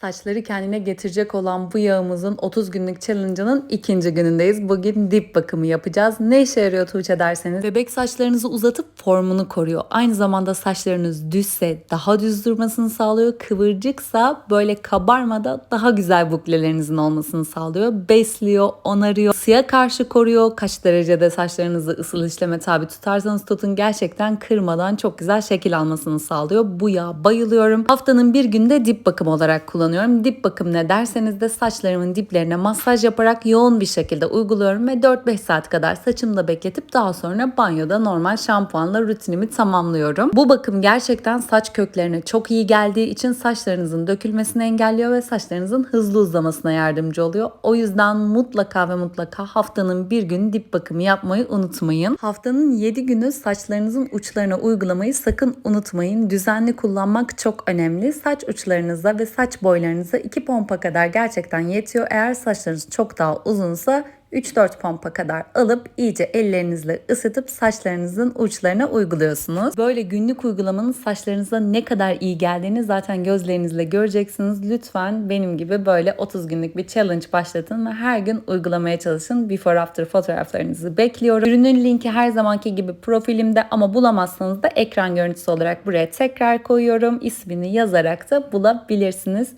Saçları kendine getirecek olan bu yağımızın 30 günlük challenge'ının ikinci günündeyiz. Bugün dip bakımı yapacağız. Ne işe yarıyor Tuğçe derseniz? Bebek saçlarınızı uzatıp formunu koruyor. Aynı zamanda saçlarınız düzse daha düz durmasını sağlıyor. Kıvırcıksa böyle kabarmada daha güzel buklelerinizin olmasını sağlıyor. Besliyor, onarıyor, ısıya karşı koruyor. Kaç derecede saçlarınızı ısıl işleme tabi tutarsanız tutun gerçekten kırmadan çok güzel şekil almasını sağlıyor. Bu yağ bayılıyorum. Haftanın bir günde dip bakım olarak kullanıyorum. Dip bakım ne derseniz de saçlarımın diplerine masaj yaparak yoğun bir şekilde uyguluyorum ve 4-5 saat kadar saçımda bekletip daha sonra banyoda normal şampuanla rutinimi tamamlıyorum. Bu bakım gerçekten saç köklerine çok iyi geldiği için saçlarınızın dökülmesini engelliyor ve saçlarınızın hızlı uzamasına yardımcı oluyor. O yüzden mutlaka ve mutlaka haftanın bir gün dip bakımı yapmayı unutmayın. Haftanın 7 günü saçlarınızın uçlarına uygulamayı sakın unutmayın. Düzenli kullanmak çok önemli. Saç uçlarınıza ve saç boylarınıza 2 pompa kadar gerçekten yetiyor. Eğer saçlarınız çok daha uzunsa 3-4 pompa kadar alıp iyice ellerinizle ısıtıp saçlarınızın uçlarına uyguluyorsunuz. Böyle günlük uygulamanın saçlarınıza ne kadar iyi geldiğini zaten gözlerinizle göreceksiniz. Lütfen benim gibi böyle 30 günlük bir challenge başlatın ve her gün uygulamaya çalışın. Before after fotoğraflarınızı bekliyorum. Ürünün linki her zamanki gibi profilimde ama bulamazsanız da ekran görüntüsü olarak buraya tekrar koyuyorum. İsmini yazarak da bulabilirsiniz.